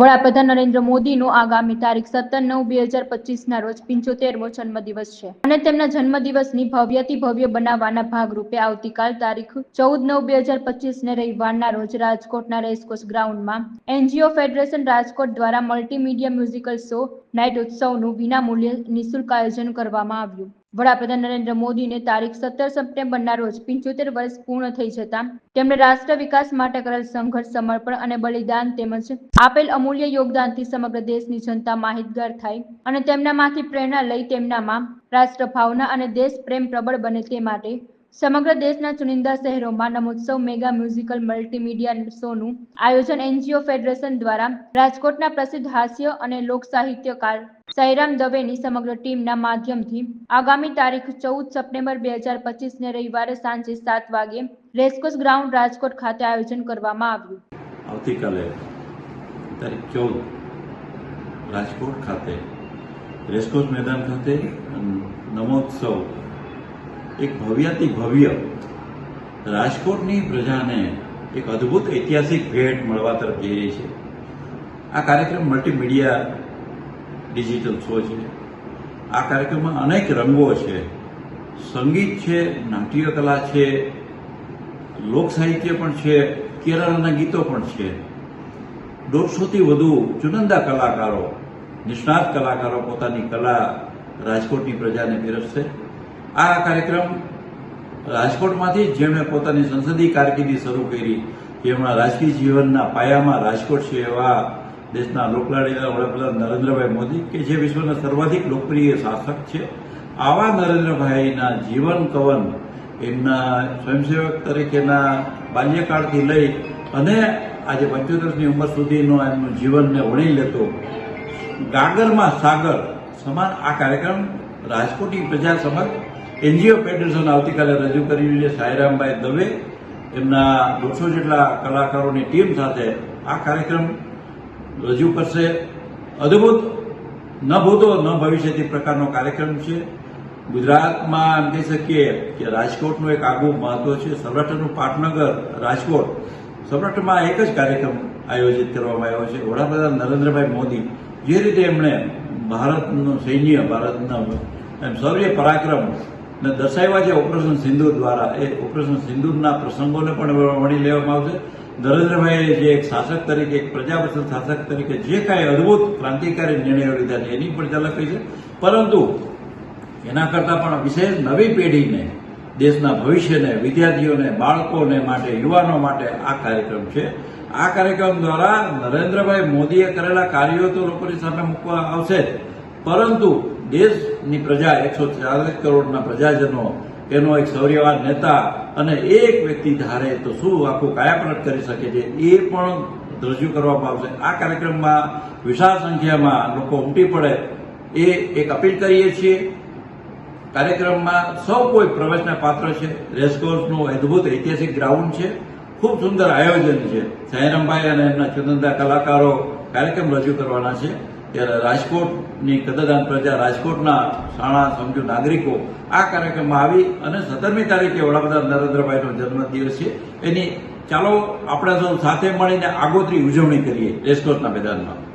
વડાપ્રધાન નરેન્દ્ર મોદીનો આગામી તારીખ સત્તર નવ બે હજાર પચીસના રોજ પંચોતેરમો જન્મદિવસ છે. અને તેમના જન્મદિવસની ભવ્યથી ભવ્ય બનાવવાના ભાગરૂપે આવતીકાલ તારીખ ચૌદ નવ બે હજાર પચીસને રવિવારના રોજ રાજકોટના રેસકોર્સ ગ્રાઉન્ડમાં એનજીઓ ફેડરેશન રાજકોટ દ્વારા મલ્ટીમીડિયા મ્યુઝિકલ શો નાઇટ ઉત્સવનું વિનામૂલ્યે નિઃશુલ્ક આયોજન કરવામાં આવ્યું. વડાપ્રધાન નરેન્દ્ર મોદીને તારીખ સત્તર સપ્ટેમ્બરના રોજ પંચોતેર વર્ષ પૂર્ણ થઈ જતા તેમણે રાષ્ટ્ર વિકાસ માટે કરેલ સંઘર્ષ, સમર્પણ અને બલિદાન તેમજ આપેલ અમૂલ્ય યોગદાનથી સમગ્ર દેશની જનતા માહિતગાર થાય અને તેમનામાંથી પ્રેરણા લઈ તેમનામાં રાષ્ટ્ર ભાવના અને દેશ પ્રેમ પ્રબળ બને તે માટે સમગ્ર દેશના ચુનિંદા શહેરોમાં નમોત્સવ મેગા મ્યુઝિકલ મલ્ટીમીડિયા શોનું આયોજન એનજીઓ ફેડરેશન દ્વારા રાજકોટના પ્રસિદ્ધ હાસ્ય અને લોક સાઈરામ દવેની સમગ્ર ટીમના માધ્યમથી આગામી તારીખ ચૌદ સપ્ટેમ્બર બે હજાર પચીસને રવિવારે સાંજે સાત વાગે રેસકોસ ગ્રાઉન્ડ રાજકોટ ખાતે આયોજન કરવામાં આવ્યું. આવતીકાલે તારીખ ચૌદ રાજકોટ ખાતે રેસકોસ મેદાન ખાતે નમોત્સવ. એક ભવ્યાતિ ભવ્ય રાજકોટની પ્રજાને એક અદ્ભુત ઐતિહાસિક ભેટ મળવા તરફ જઈ રહી છે. આ કાર્યક્રમ મલ્ટીમીડિયા ડિજિટલ શો છે. આ કાર્યક્રમમાં અનેક રંગો છે. સંગીત છે, નાટ્ય કલા છે, લોક સાહિત્ય પણ છે, કેરળના ગીતો પણ છે. દોઢસોથી વધુ ચુનંદા કલાકારો, નિષ્ણાત કલાકારો પોતાની કલા રાજકોટની પ્રજાને પીરસશે. આ કાર્યક્રમ રાજકોટમાંથી જેમણે પોતાની સંસદીય કારકિર્દી શરૂ કરી જેમના રાજકીય જીવનના પાયામાં રાજકોટ છે એવા દેશના લોકલાડીના વડાપ્રધાન નરેન્દ્રભાઈ મોદી, કે જે વિશ્વના સર્વાધિક લોકપ્રિય શાસક છે, આવા નરેન્દ્રભાઈના જીવન કવન એમના સ્વયંસેવક તરીકેના બાલ્યકાળથી લઈ અને આજે પંચોતેરની ઉંમર સુધીનો એમનું જીવનને વણી લેતો ગાગરમાં સાગર સમાન આ કાર્યક્રમ રાજકોટની પ્રજા સમક્ષ એનજીઓ ફેડરેશન આવતીકાલે રજૂ કરી છે. સાયરામભાઈ દવે એમના દોઢસો જેટલા કલાકારોની ટીમ સાથે આ કાર્યક્રમ રજૂ કરશે. અદ્ભુત. ન ભૂતો, ન ભવિષ્યથી પ્રકારનો કાર્યક્રમ છે. ગુજરાતમાં એમ કહી શકીએ કે રાજકોટનું એક આગવું મહત્વ છે. સૌરાષ્ટ્રનું પાટનગર, રાજકોટ. સૌરાષ્ટ્રમાં એક જ કાર્યક્રમ આયોજિત કરવામાં આવ્યો છે. વડાપ્રધાન નરેન્દ્રભાઈ મોદી જે રીતે એમણે ભારતનું સૈન્ય, ભારતના એમ શૌર્ય પરાક્રમ ને દર્શાવ્યા છે, ઓપરેશન સિંદૂર દ્વારા. એ ઓપરેશન સિંદૂરના પ્રસંગોને પણ વણી લેવામાં આવશે. નરેન્દ્રભાઈએ જે એક શાસક તરીકે, એક પ્રજાપસંદ શાસક તરીકે જે કાંઈ અદભુત ક્રાંતિકારી નિર્ણયો લીધા છે, એની પણ ઝલક થઈ છે. પરંતુ એના કરતાં પણ વિશેષ નવી પેઢીને, દેશના ભવિષ્યને, વિદ્યાર્થીઓને, બાળકોને માટે, યુવાનો માટે આ કાર્યક્રમ છે. આ કાર્યક્રમ દ્વારા નરેન્દ્રભાઈ મોદીએ કરેલા કાર્યો તો લોકોની સામે મૂકવા આવશે જ. પરંતુ દેશની પ્રજા, એકસો ચાલીસ કરોડના પ્રજાજનો એનો એક શૌર્યવાન નેતા અને એક વ્યક્તિ ધારે તો શું આખું કાયાપલટ કરી શકે છે, એ પણ રજૂ કરવામાં આવશે. આ કાર્યક્રમમાં વિશાળ સંખ્યામાં લોકો ઉમટી પડે, એ એક અપીલ કરીએ છીએ. કાર્યક્રમમાં સૌ કોઈ પ્રવેશના પાત્ર છે. રેસકોર્સનું અદ્ભુત ઐતિહાસિક ગ્રાઉન્ડ છે. ખૂબ સુંદર આયોજન છે. સાયરામભાઈ અને એમના ચુનંદા કલાકારો કાર્યક્રમ રજૂ કરવાના છે. ત્યારે રાજકોટની કદરદાન પ્રજા, રાજકોટના શાળા સમજુ નાગરિકો આ કાર્યક્રમમાં આવી અને સત્તરમી તારીખે વડાપ્રધાન નરેન્દ્રભાઈનો જન્મદિવસ છે. એની ચાલો આપણે સૌ સાથે મળીને આગોતરી ઉજવણી કરીએ. રેસકોર્સના મેદાનમાં.